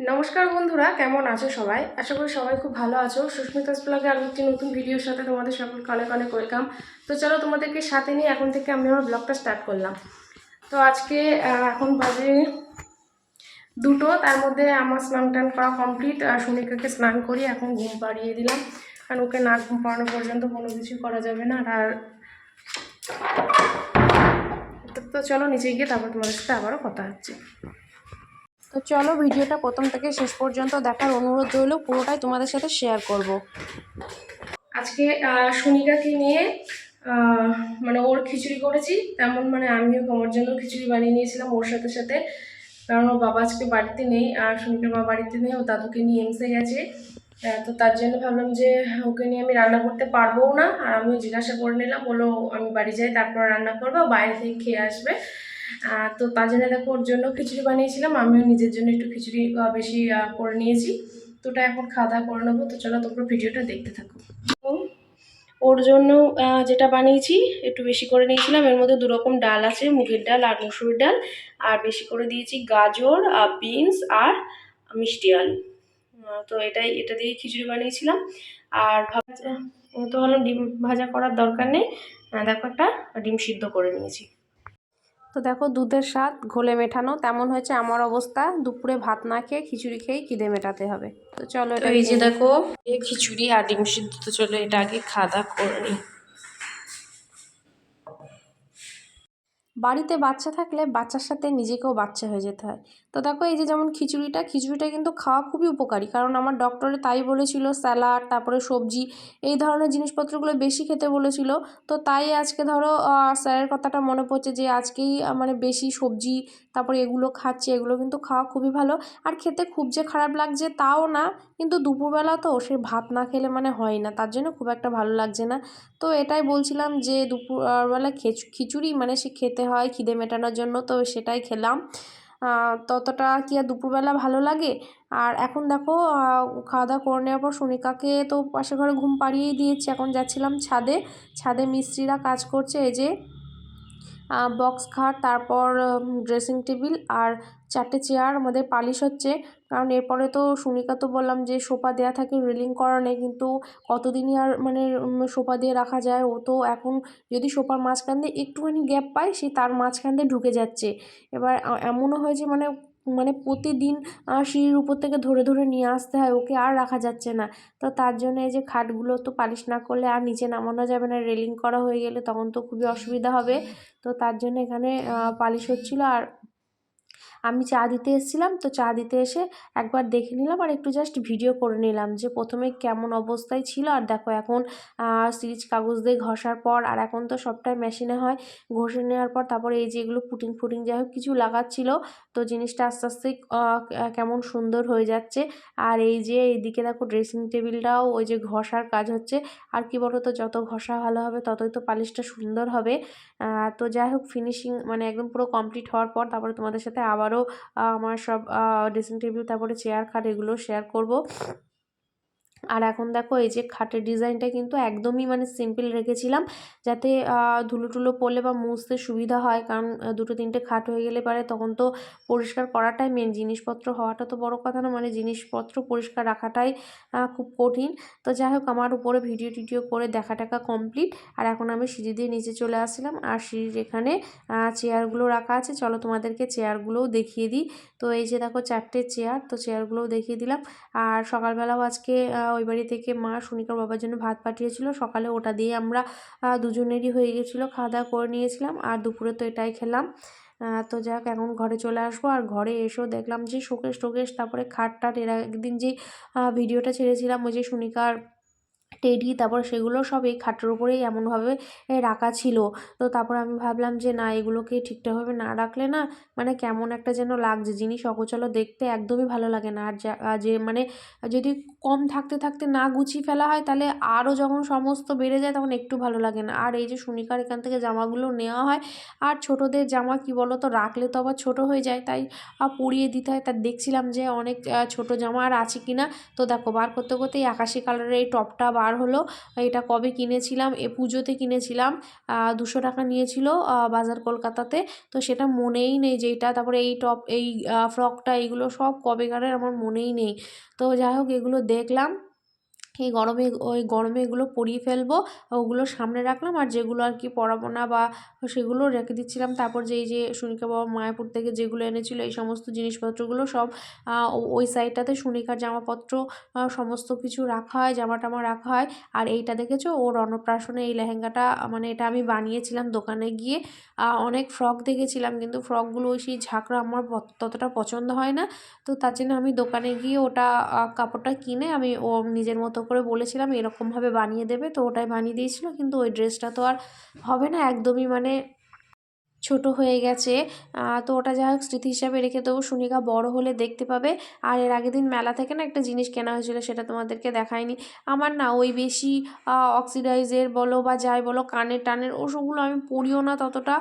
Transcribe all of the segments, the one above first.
নমস্কার বন্ধুরা, কেমন আছো সবাই? আশা করি সবাই খুব ভালো আছো। সুস্মিতাস ব্লগে আরও একটি নতুন ভিডিওর সাথে তোমাদের সকলকে অনেক অনেক ওয়েলকাম। তো চলো তোমাদেরকে সাথে নিয়ে এখন থেকে আমি আমার ব্লগটা স্টার্ট করলাম। তো আজকে এখন বাজে দুটো, তার মধ্যে আমার স্নান টান করা কমপ্লিট আর সুনিকাকে স্নান করি এখন ঘুম পাড়িয়ে দিলাম। কারণ ওকে না ঘুম পাড়ানো পর্যন্ত কোনো কিছু করা যাবে না, আর তো- তো চলো নিচে গিয়ে তারপর তোমাদের সাথে আবারও কথা হচ্ছে। তো চলো ভিডিওটা প্রথম থেকে শেষ পর্যন্ত দেখার অনুরোধ রইল, পুরোটাই তোমাদের সাথে শেয়ার করব। আজকে সুনিকাকে নিয়ে মানে ওর খিচুড়ি করেছি, তেমন মানে আমিও আমার জন্য খিচুড়ি বানিয়ে নিয়েছিলাম ওর সাথে সাথে। কারণ ওর বাবা আজকে বাড়িতে নেই, আর সুনিকার বাবা বাড়িতে নেই, ও দাদুকে নিয়ে এমসে গেছে। তো তার জন্য ভাবলাম যে ওকে নিয়ে আমি রান্না করতে পারব না, আর আমিও জিজ্ঞাসা করে নিলাম, বলল আমি বাড়ি যাই, তারপর রান্না করব বাইরে থেকে খেয়ে আসবে। তো তার জন্য দেখো ওর জন্য খিচুড়ি বানিয়েছিলাম, আমিও নিজের জন্য একটু খিচুড়ি বেশি করে নিয়েছি। তো ওটা এখন খাওয়া দাওয়া করে নেব, তো চলো তোমরা ভিডিওটা দেখতে থাকো। ওর জন্য যেটা বানিয়েছি, একটু বেশি করে নিয়েছিলাম। এর মধ্যে দুরকম ডাল আছে, মুগের ডাল আর মুসুর ডাল। আর বেশি করে দিয়েছি গাজর আর বিনস আর মিষ্টি আলু। তো এটাই, এটা দিয়ে খিচুড়ি বানিয়েছিলাম। আর ভাবছি তো ভাবলাম ডিম ভাজা করার দরকার নেই। দেখো একটা ডিম সিদ্ধ করে নিয়েছি। তো দেখো দুধের স্বাদ ঘোলে মেটানো তেমন হয়েছে আমার অবস্থা। দুপুরে ভাত না খেয়ে খিচুড়ি খেয়েই খিদে মেটাতে হবে। তো চলো এটা এই যে দেখো খিচুড়ি আর ডিম সিদ্ধ তো চলো এটা আগে খাওয়া দাওয়া করে বাড়িতে বাচ্চা থাকলে বাচ্চার সাথে নিজেকেও বাচ্চা হয়ে যেতে হয়। তো দেখো এই যে যেমন খিচুড়িটা খিচুড়িটা কিন্তু খাওয়া খুবই উপকারী। কারণ আমার ডক্টরে তাই বলেছিল স্যালাড তারপরে সবজি, এই ধরনের জিনিসপত্রগুলো বেশি খেতে বলেছিল। তো তাই আজকে ধরো স্যারের কথাটা মনে পড়ছে যে আজকেই মানে বেশি সবজি তারপরে এগুলো খাচ্ছে, এগুলো কিন্তু খাওয়া খুবই ভালো। আর খেতে খুব যে খারাপ লাগছে তাও না, কিন্তু দুপুরবেলা তো সে ভাত না খেলে মানে হয় না, তার জন্য খুব একটা ভালো লাগছে না। তো এটাই বলছিলাম যে দুপুরবেলা খেচু- খিচুড়ি মানে সে খেতে হয় খিদে মেটানোর জন্য, তো সেটাই খেলাম। ততটা কি আর দুপুরবেলা ভালো লাগে। আর এখন দেখো খাওয়া দাওয়া করে নেওয়ার পর সোনিকাকে তো পাশের ঘরে ঘুম পাড়িয়েই দিয়েছি, এখন যাচ্ছিলাম ছাদে। ছাদে মিস্ত্রিরা কাজ করছে, এই যে বক্স খাট, তারপর ড্রেসিং টেবিল আর চারটে চেয়ার আমাদের পালিশ হচ্ছে। কারণ এরপরে তো সুনিকা তো বললাম যে সোফা দেওয়া থাকে রিলিং করা নেই, কিন্তু কতদিনই আর মানে সোফা দিয়ে রাখা যায়? ও তো এখন যদি সোফার মাঝখান দিয়ে একটুখানি গ্যাপ পায়, সে তার মাঝখান দিয়ে ঢুকে যাচ্ছে। এবার এমনও হয়েছে মানে মানে প্রতিদিন সিঁড়ির উপর থেকে ধরে ধরে নিয়ে আসতে হয়, ওকে আর রাখা যাচ্ছে না। তো তার জন্য এই যে খাটগুলো তো পালিশ না করলে আর নিচে নামানো যাবে না রেলিং করা হয়ে গেলে তখন তো খুবই অসুবিধা হবে। তো তার জন্য এখানে পালিশ হচ্ছিল আর আমি চা দিতে এসেছিলাম, তো চা দিতে এসে একবার দেখে নিলাম আর একটু জাস্ট ভিডিও করে নিলাম যে প্রথমে কেমন অবস্থায় ছিল। আর দেখো এখন সিরিজ কাগজ দিয়ে ঘষার পর আর এখন তো সবটাই মেশিনে হয়। ঘষে নেওয়ার পর তারপরে এই যে এগুলো পুটিং ফুটিং যাই হোক কিছু লাগাচ্ছিল, তো জিনিসটা আস্তে আস্তে কেমন সুন্দর হয়ে যাচ্ছে। আর এই যে এইদিকে দেখো ড্রেসিং টেবিলটাও ওই যে ঘষার কাজ হচ্ছে। আর কি বলো তো যত ঘষা ভালো হবে ততই তো পালিশটা সুন্দর হবে। তো যাই হোক ফিনিশিং মানে একদম পুরো কমপ্লিট হওয়ার পর তারপরে তোমাদের সাথে আবারও আমার সব ড্রেসিং টেবিল তারপরে চেয়ার খাট এগুলো শেয়ার করব। আর এখন দেখো এই যে খাটের ডিজাইনটা কিন্তু একদমই মানে সিম্পল রেখেছিলাম, যাতে ধুলো টুলো পড়লে বা মুছতে সুবিধা হয়। কারণ দুটো তিনটে খাট হয়ে গেলে পারে তখন তো পরিষ্কার করাটাই মেন জিনিসপত্র হওয়াটা তো বড় কথা না মানে জিনিসপত্র পরিষ্কার রাখাটাই খুব কঠিন। তো যাই হোক, আমার উপরে ভিডিও টিডিও করে দেখা টাকা কমপ্লিট আর এখন আমি সিঁড়ি দিয়ে নিচে চলে আসলাম। আর সিঁড়ির এখানে চেয়ারগুলো রাখা আছে। চলো তোমাদেরকে চেয়ারগুলোও দেখিয়ে দিই। তো এই যে দেখো চারটে চেয়ার তো চেয়ারগুলোও দেখিয়ে দিলাম। আর সকালবেলাও আজকে ওই বাড়ি থেকে মা সুনিকার বাবার জন্য ভাত পাঠিয়েছিল। সকালে ওটা দিয়ে আমরা দুজনেরই হয়ে গেছিল খাওয়া দাওয়া করে নিয়েছিলাম আর দুপুরে তো এটাই খেলাম। তো যাক, এখন ঘরে চলে আসব আর ঘরে এসেও দেখলাম যে শোকেশ টোকেশ, তারপরে খাট টাট এর একদিন যে ভিডিওটা ছেড়েছিলাম, ওই যে সুনিকার টেডি, তারপর সেগুলো সব এই খাটের উপরেই এমনভাবে রাখা ছিল। তো তারপর আমি ভাবলাম যে, না, এগুলোকে ঠিকঠাকভাবে না রাখলে না মানে কেমন একটা যেন লাগছে। জিনিস অগোছালো দেখতে একদমই ভালো লাগে না। আর যে মানে যদি কম থাকতে থাকতে না গুছিয়ে ফেলা হয়, তাহলে আরও যখন সমস্ত বেড়ে যায়, তখন একটু ভালো লাগে না। আর এই যে, সুনিকার এখান থেকে জামাগুলো নেওয়া হয়, আর ছোটোদের জামা কি বলো তো রাখলে তো আবার ছোটো হয়ে যায়, তাই পরিয়ে দিতে হয়। তা দেখছিলাম যে, অনেক ছোটো জামা আর আছে কি না তো দেখো, বার করতে করতে এই আকাশি কালারের এই টপটা বার হলো, এটা কবে কিনেছিলাম, এ পুজোতে কিনেছিলাম দুশো টাকা নিয়েছিল বাজার কলকাতাতে। তো সেটা মনেই নেই যে এটা, তারপরে এই টপ, এই ফ্রকটা এইগুলো সব কবেকারের আমার মনেই নেই। তো যাই হোক, এগুলো দেখলাম। এই গরমে, ওই গরমে এগুলো পরিয়ে ফেলব, ওগুলো সামনে রাখলাম আর যেগুলো আর কি পরাবো না বা সেগুলো রেখে দিচ্ছিলাম। তারপর যে এই যে সুনিকা বাবা মায়াপুর থেকে যেগুলো এনেছিল, এই সমস্ত জিনিসপত্রগুলো সব ওই সাইডটাতে সুনিকার জামাপত্র সমস্ত কিছু রাখা হয় জামা টামা রাখা হয়। আর এইটা দেখেছ? ওর অন্নপ্রাশনে এই লেহেঙ্গাটা মানে এটা আমি বানিয়েছিলাম দোকানে গিয়ে। অনেক ফ্রক দেখেছিলাম, কিন্তু ফ্রকগুলো ওই সেই ঝাঁকড়া আমার ততটা পছন্দ হয় না। তো তার জন্য আমি দোকানে গিয়ে ওটা কাপড়টা কিনে আমি ও নিজের মতো করে বলেছিলাম, এরকমভাবে বানিয়ে দেবে। তো ওটাই বানিয়ে দিয়েছিলো, কিন্তু ওই ড্রেসটা তো আর হবে না। একদমই মানে ছোট হয়ে গেছে। তো ওটা যাই হোক স্মৃতি হিসাবে রেখে দেবো। সুনিকা বড় হলে দেখতে পাবে। আর এর আগের দিন মেলা থেকে না একটা জিনিস কেনা হয়েছিল, সেটা তোমাদেরকে দেখায়নি আমার না ওই বেশি অক্সিডাইজের বলো বা যাই বলো, কানের টানের ওসবগুলো আমি পরিও না ততটা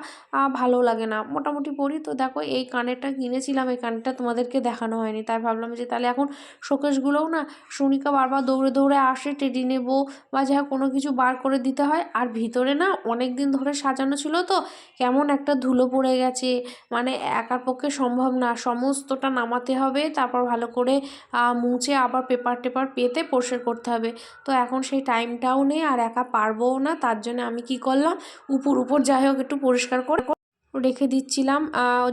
ভালো লাগে না। মোটামুটি পরি। তো দেখো এই কানেরটা কিনেছিলাম, এই কানেরটা তোমাদেরকে দেখানো হয়নি। তাই ভাবলাম যে তাহলে এখন শোকেশগুলোও না সুনিকা বারবার দৌড়ে দৌড়ে আসে, টেডি নেব বা যা কোনো কিছু বার করে দিতে হয়। আর ভিতরে না অনেক দিন ধরে সাজানো ছিল তো, কেমন একটা ধুলো পড়ে গেছে। মানে একার পক্ষে সম্ভব না। সমস্তটা নামাতে হবে, তারপর ভালো করে মুছে আবার পেপার টেপার পেতে পরিষ্কার করতে হবে। তো এখন সেই টাইমটাও নেই, আর একা পারবও না। তার জন্য আমি কি করলাম? উপর উপর যাই হোক একটু পরিষ্কার করে রেখে দিচ্ছিলাম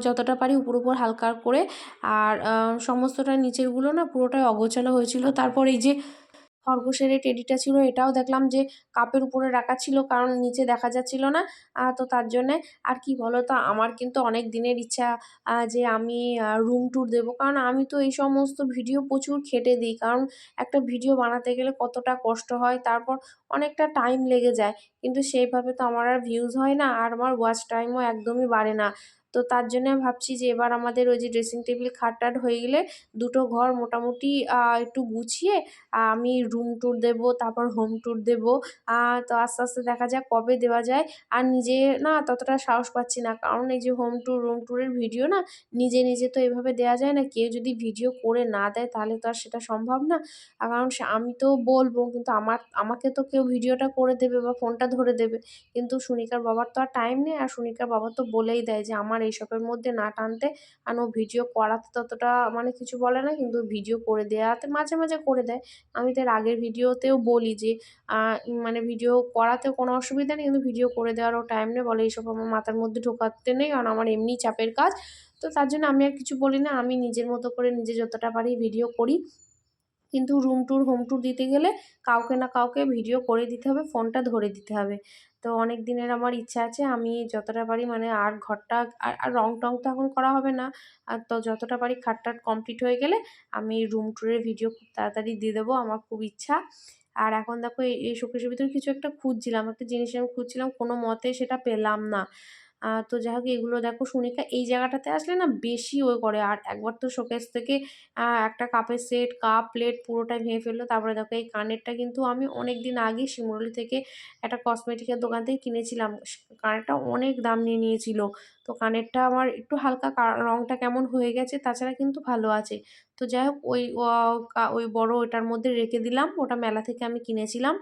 যতটা পারি উপর উপর হালকা করে। আর সমস্তটা নিচেরগুলো না পুরোটাই অগোছালো হয়েছিল। তারপর এই যে খরগোশের এই টেডিটা ছিল, এটাও দেখলাম যে কাপের উপরে রাখা ছিল কারণ নিচে দেখা যাচ্ছিল না তো তার জন্যে। আর কি বলো তো আমার কিন্তু অনেক দিনের ইচ্ছা যে আমি রুম ট্যুর দেবো। কারণ আমি তো এই সমস্ত ভিডিও প্রচুর খেটে দিই, কারণ একটা ভিডিও বানাতে গেলে কতটা কষ্ট হয়, তারপর অনেকটা টাইম লেগে যায়। কিন্তু সেইভাবে তো আমার আর ভিউজ হয় না, আর আমার ওয়াচ টাইমও একদমই বাড়ে না। তো তার জন্য ভাবছি যে এবার আমাদের ওই যে ড্রেসিং টেবিল খাট টাট হয়ে গেলে দুটো ঘর মোটামুটি একটু গুছিয়ে আমি রুম ট্যুর দেবো, তারপর হোম ট্যুর দেবো। তো আস্তে আস্তে দেখা যাক কবে দেওয়া যায়। আর নিজে না ততটা সাহস পাচ্ছি না। কারণ এই যে হোম ট্যুর রুম ট্যুরের ভিডিও না নিজে নিজে তো এভাবে দেওয়া যায় না। কেউ যদি ভিডিও করে না দেয় তাহলে তো আর সেটা সম্ভব না। কারণ আমি তো বলব কিন্তু আমার, আমাকে তো কেউ ভিডিওটা করে দেবে বা ফোনটা ধরে দেবে। কিন্তু সুনিকার বাবার তো আর টাইম নেই। আর সুনিকার বাবা তো বলেই দেয় যে আমার এইসবের মধ্যে না টানতে আর ও ভিডিও করাতে ততটা মানে কিছু বলে না, কিন্তু ভিডিও করে দেওয়াতে মাঝে মাঝে করে দেয়। আমি তার আগের ভিডিওতেও বলি যে মানে ভিডিও করাতে কোনো অসুবিধা নেই, কিন্তু ভিডিও করে দেওয়ারও টাইম নেই। বলে এইসব আমার মাথার মধ্যে ঢোকাতে নেই, কারণ আমার এমনি চাপের কাজ। তো তার জন্য আমি আর কিছু বলি না, আমি নিজের মতো করে নিজে যতটা পারি ভিডিও করি। কিন্তু রুম ট্যুর হোম ট্যুর দিতে গেলে কাউকে না কাউকে ভিডিও করে দিতে হবে ফোনটা ধরে দিতে হবে। তো অনেক দিনের আমার ইচ্ছা আছে, আমি যতটা পারি মানে আর ঘরটা, আর আর রং টং তো এখন করা হবে না। আর তো যতটা পারি খাট টাট কমপ্লিট হয়ে গেলে আমি রুম ট্যুরের ভিডিও খুব তাড়াতাড়ি দিয়ে দেবো, আমার খুব ইচ্ছা। আর এখন দেখো এই শোকেসের ভিতরে কিছু একটা খুঁজছিলাম, একটা জিনিস আমি খুঁজছিলাম, কোনো মতে সেটা পেলাম না। তো যাই হোক এগুলো দেখো সুনিকা এই জায়গাটাতে আসলে না বেশি ওই করে। আর একবার তো শোকেস থেকে একটা কাপের সেট, কাপ, প্লেট পুরোটাই ভেঙে ফেলল। তারপরে দেখো এই কানেরটা কিন্তু আমি অনেক দিন আগে শিমুরলি থেকে একটা কসমেটিকের দোকান থেকে কিনেছিলাম। কানেরটা অনেক দাম নিয়ে নিয়েছিল। তো কানেরটা আমার একটু হালকা রঙটা কেমন হয়ে গেছে তাছাড়া কিন্তু ভালো আছে। তো যাই হোক ওই ওই বড় ওটার মধ্যে রেখে দিলাম। ওটা মেলা থেকে আমি কিনেছিলাম।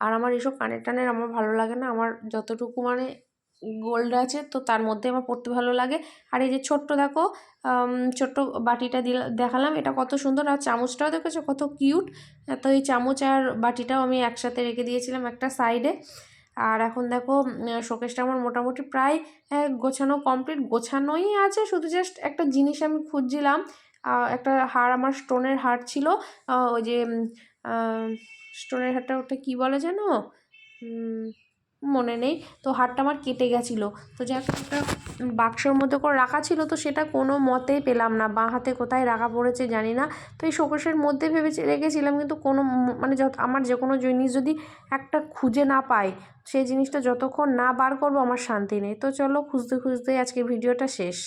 আর আমার এসব কানের টানের আমার ভালো লাগে না। আমার যতটুকু মানে গোল্ড আছে, তো তার মধ্যে আমার পড়তে ভালো লাগে। আর এই যে ছোট্ট দেখো ছোট্ট বাটিটা দিলা, দেখালাম, এটা কত সুন্দর। আর চামচটাও দেখেছ, কত কিউট। তো এই চামচ আর বাটিটাও আমি একসাথে রেখে দিয়েছিলাম একটা সাইডে। আর এখন দেখো শোকেসটা আমার মোটামুটি প্রায় গোছানো কমপ্লিট। গোছানোই আছে, শুধু জাস্ট একটা জিনিস আমি খুঁজছিলাম। একটা হার, আমার স্টোনের হার ছিল ওই যে স্টোনের হারটা ওটা কী বলে যেন? মনে নেই। তো হারটা আমার কেটে গেছিল। তো যাই একটা বাক্সর মধ্যে করে রাখা ছিল, তো সেটা কোনো মতে পেলাম না। বাঁ হাতে কোথায় রাখা পড়েছে জানি না। তো এই শোকেশের মধ্যে ভেবে রেখেছিলাম, কিন্তু কোনো মানে যত, আমার যে কোনো জিনিস যদি একটা খুঁজে না পাই, সেই জিনিসটা যতক্ষণ না বার করব, আমার শান্তি নেই। তো চলো, খুঁজতে খুঁজতে আজকে ভিডিওটা শেষ।